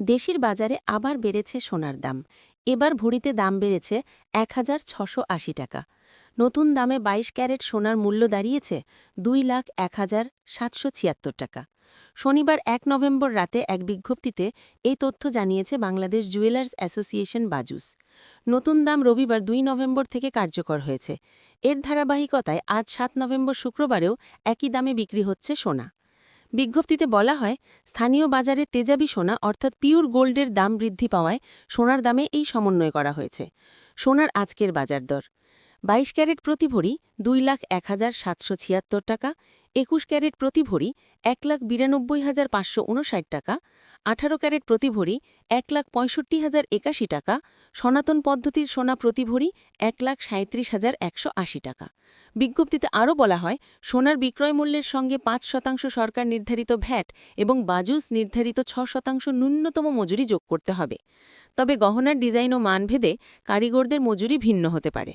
দেশির বাজারে আবার বেড়েছে সোনার দাম। এবার ভরিতে দাম বেড়েছে এক টাকা। নতুন দামে ২২ ক্যারেট সোনার মূল্য দাঁড়িয়েছে দুই লাখ এক হাজার সাতশো ছিয়াত্তর টাকা। শনিবার এক নভেম্বর রাতে এক বিজ্ঞপ্তিতে এই তথ্য জানিয়েছে বাংলাদেশ জুয়েলার্স অ্যাসোসিয়েশন বাজুস। নতুন দাম রবিবার দুই নভেম্বর থেকে কার্যকর হয়েছে। এর ধারাবাহিকতায় আজ সাত নভেম্বর শুক্রবারেও একই দামে বিক্রি হচ্ছে সোনা। বিজ্ঞপ্তিতে বলা হয়, স্থানীয় বাজারে তেজাবি সোনা অর্থাৎ পিওর গোল্ডের দাম বৃদ্ধি পাওয়ায় সোনার দামে এই সমন্বয় করা হয়েছে। সোনার আজকের বাজার দর। বাইশ ক্যারেট প্রতি ভরি দুই লাখ এক হাজার সাতশো ছিয়াত্তর টাকা, একুশ ক্যারেট প্রতি ভরি এক লাখ বিরানব্বই হাজার পাঁচশো উনষাট টাকা, আঠারো ক্যারেট প্রতি ভরি এক লাখ পঁয়ষট্টি হাজার একাশি টাকা, সনাতন পদ্ধতির সোনা প্রতি ভরি এক লাখ সাঁত্রিশ হাজার একশো আশি টাকা। বিজ্ঞপ্তিতে আরও বলা হয়, সোনার বিক্রয় মূল্যের সঙ্গে পাঁচ শতাংশ সরকার নির্ধারিত ভ্যাট এবং বাজুস নির্ধারিত ছ শতাংশ ন্যূনতম মজুরি যোগ করতে হবে। তবে গহনার ডিজাইন ও মানভেদে কারিগরদের মজুরি ভিন্ন হতে পারে।